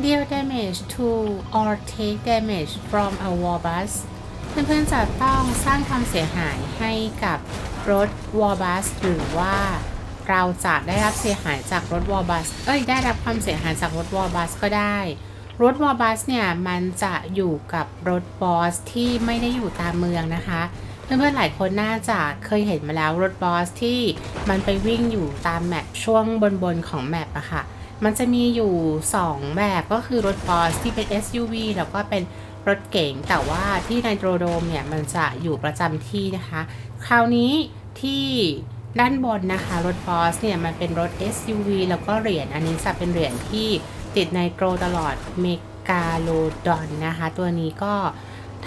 deal damage to or take damage from a war bus เพื่อนๆจะต้องสร้างความเสียหายให้กับรถ war bus หรือว่าเราจะได้รับเสียหายจากรถ war bus เอ้ย ได้รับความเสียหายจากรถ war bus ก็ได้ รถ war bus เนี่ย มันจะอยู่กับรถบอสที่ไม่ได้อยู่ตามเมืองนะคะ เพื่อนๆหลายคนน่าจะเคยเห็นมาแล้วรถบอสที่มันไปวิ่งอยู่ตามแมปช่วงบนๆของแมปอะค่ะ มันจะมีอยู่ 2 แบบก็คือรถบอสที่เป็น SUV แล้วก็เป็นรถเก๋งแต่ว่าที่ไนโตรโดมเนี่ยมันจะอยู่ประจำที่นะคะ คราวนี้ที่ด้านบนนะคะ รถบอสเนี่ยมันเป็นรถ SUV แล้วก็เหรียญอันนี้จะเป็นเหรียญที่ติดไนโตรตลอดเมกาโลดอนนะคะ ตัวนี้ก็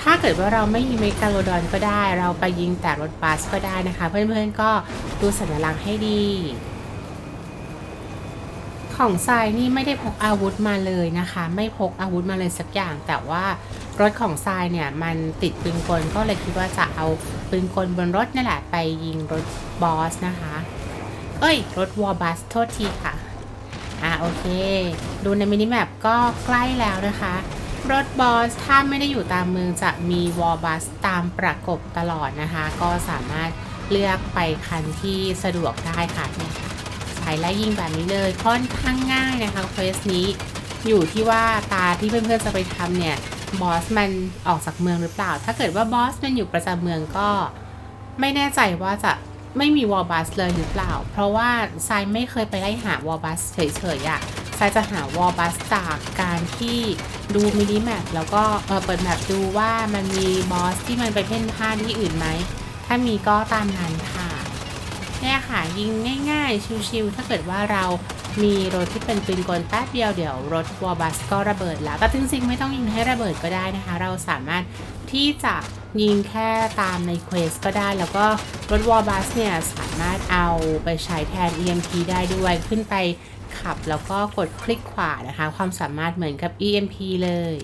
ถ้าเกิดว่าเราไม่ยิงเมกาโลดอนก็ได้ เราไปยิงแต่รถบัสก็ได้นะคะ เพื่อนๆก็ดูสัญลักษณ์ให้ดี ของทรายนี่ไม่ได้พกอาวุธมาเลยนะคะ ไม่พกอาวุธมาเลยสักอย่าง แต่ว่ารถของทรายเนี่ยมันติดปืนกลก็เลยคิดว่าจะเอาปืนกลบนรถนี่แหละไปยิงรถบอสนะคะ เอ้ย รถวอลบัสโทษทีค่ะ อะโอเค ดูในมินิแมปก็ใกล้แล้วนะคะ รถบอสถ้าไม่ได้อยู่ตามเมืองจะมีวอลบัสตามประกบตลอดนะคะ ก็สามารถเลือกไปคันที่สะดวกได้ค่ะเนี่ย ค่ะสายไล่ยิงแบบนี้เลยค่อนข้างง่ายนะคะเควสนี้อยู่ที่ว่าตาที่เพื่อนๆจะไปทำเนี่ยบอสมันออกจากเมืองหรือเปล่า ถ้าเกิดว่าบอสมันอยู่ประจำเมืองก็ไม่แน่ใจว่าจะไม่มีวอลบัสเลยหรือเปล่า เพราะว่าทรายไม่เคยไปไล่หาวอลบัสเฉยๆอะทรายจะหาวอลบัสจากการที่ดูมินิแมปแล้วก็เเปิดแมปดูว่ามันมีบอสที่มันไปเพ่นพ่านที่อื่นไหม ถ้ามีก็ตามนั้นค่ะ เนี่ยค่ะยิงง่ายๆ ชิวๆถ้าเกิดว่าเรามีรถที่เป็นปืนกลแป๊บเดียวเดี๋ยวรถวอลบัสก็ระเบิดแล้วแต่จริงๆไม่ต้องยิงให้ระเบิดก็ได้นะคะ เราสามารถที่จะยิงแค่ตามในเควสก็ได้ แล้วก็รถวอลบัสเนี่ยสามารถเอาไปใช้แทน EMP ได้ด้วยขึ้นไปขับแล้วก็กดคลิกขวานะคะ ความสามารถเหมือนกับ EMP เลย